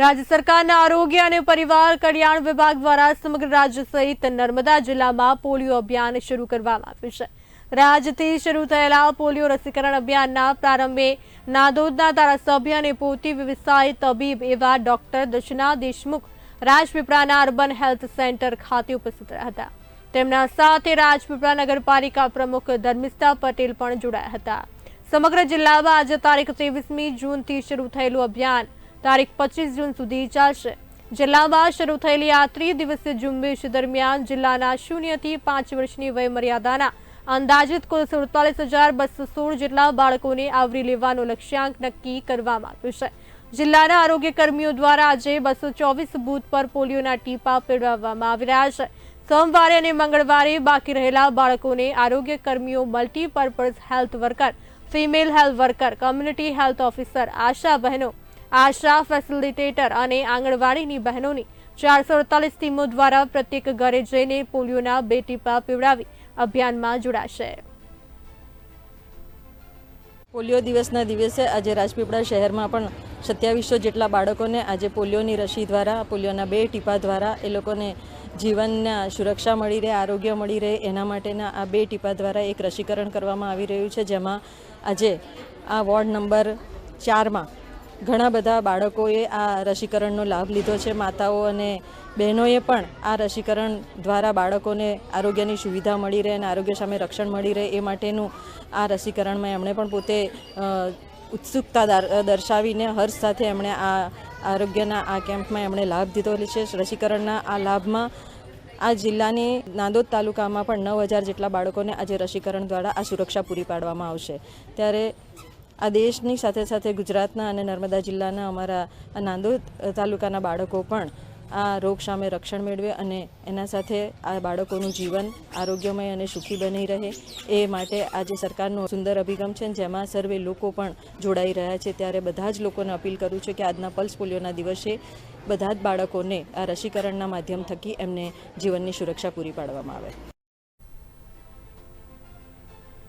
રાજ્ય સરકારના આરોગ્ય અને પરિવાર કલ્યાણ વિભાગ દ્વારા સમગ્ર રાજ્ય સહિત નર્મદા જિલ્લામાં પોલિયો અભિયાન શરૂ કરવામાં આવ્યું છે. રાજ્યથી શરૂ થયેલા પોલિયો રસીકરણ અભિયાનના પ્રારંભે નાદોદના ધારાસભ્ય અને પોતી વ્યવસાય તબીબ એવા ડોક્ટર દર્શના દેશમુખ રાજપીપળાના અર્બન હેલ્થ સેન્ટર ખાતે ઉપસ્થિત હતા. તેમના સાથે રાજપીપળા નગરપાલિકા પ્રમુખ ધર્મિષ્ઠા પટેલ પણ જોડાયા હતા. સમગ્ર જિલ્લામાં આજે તારીખ ત્રેવીસમી જૂનથી શરૂ થયેલું અભિયાન તારીખ પચીસ જૂન સુધી ચાલશે. જિલ્લામાં શરૂ થયેલી આ ત્રિદિવસીય ઝુંબેશ દરમિયાન જિલ્લાના શૂન્યથી પાંચ વર્ષની વયમર્યાદાના અંદાજિત કુલ સુડતાલીસ હજાર બસો સોળ જેટલા બાળકોને આવરી લેવાનો લક્ષ્યાંક નક્કી કરવામાં આવ્યો છે. જિલ્લાના આરોગ્ય કર્મીઓ દ્વારા આજે બસો ચોવીસ બૂથ પર પોલિયોના ટીપા પીવડાવવામાં આવી રહ્યા છે. સોમવારે અને મંગળવારે બાકી રહેલા બાળકોને આરોગ્ય કર્મીઓ multipurpose health worker, female health worker, community health officer, ASHA બહેનો આશા ફેસિલિટેટર અને આંગણવાડીની બહેનોની ચારસો અડતાલીસ ટીમો દ્વારા પ્રત્યેક ઘરે જઈને પોલિયોના બે ટીપા પીવડાવી અભિયાનમાં જોડાશે. પોલિયો દિવસના દિવસે આજે રાજપીપળા શહેરમાં પણ સત્યાવીસો જેટલા બાળકોને આજે પોલિયોની રસી દ્વારા, પોલિયોના બે ટીપા દ્વારા એ લોકોને જીવનના સુરક્ષા મળી રહે, આરોગ્ય મળી રહે, એના માટેના આ બે ટીપા દ્વારા એક રસીકરણ કરવામાં આવી રહ્યું છે, જેમાં આજે આ વોર્ડ નંબર ચારમાં ઘણા બધા બાળકોએ આ રસીકરણનો લાભ લીધો છે. માતાઓ અને બહેનોએ પણ આ રસીકરણ દ્વારા બાળકોને આરોગ્યની સુવિધા મળી રહે અને આરોગ્ય સામે રક્ષણ મળી રહે એ માટેનું આ રસીકરણમાં એમણે પણ પોતે ઉત્સુકતા દર્શાવીને હર્ષ સાથે એમણે આ આરોગ્યના આ કેમ્પમાં એમણે લાભ દીધો છે. રસીકરણના આ લાભમાં આ જિલ્લાની નાંદોદ તાલુકામાં પણ નવ હજાર જેટલા બાળકોને આજે રસીકરણ દ્વારા આ સુરક્ષા પૂરી પાડવામાં આવશે. ત્યારે આ દેશની સાથે સાથે ગુજરાતના અને નર્મદા જિલ્લાના અમારા નાંદોદ તાલુકાના બાળકો પણ આ રોગ સામે રક્ષણ મેળવે અને એના સાથે આ બાળકોનું જીવન આરોગ્યમય અને સુખી બની રહે એ માટે આજે સરકારનો સુંદર અભિગમ છે જેમાં સર્વે લોકો પણ જોડાઈ રહ્યા છે. ત્યારે બધા જ લોકોને અપીલ કરું છું કે આજના પલ્સ પોલિયોના દિવસે બધા જ બાળકોને આ રસીકરણના માધ્યમ થકી એમને જીવનની સુરક્ષા પૂરી પાડવામાં આવે.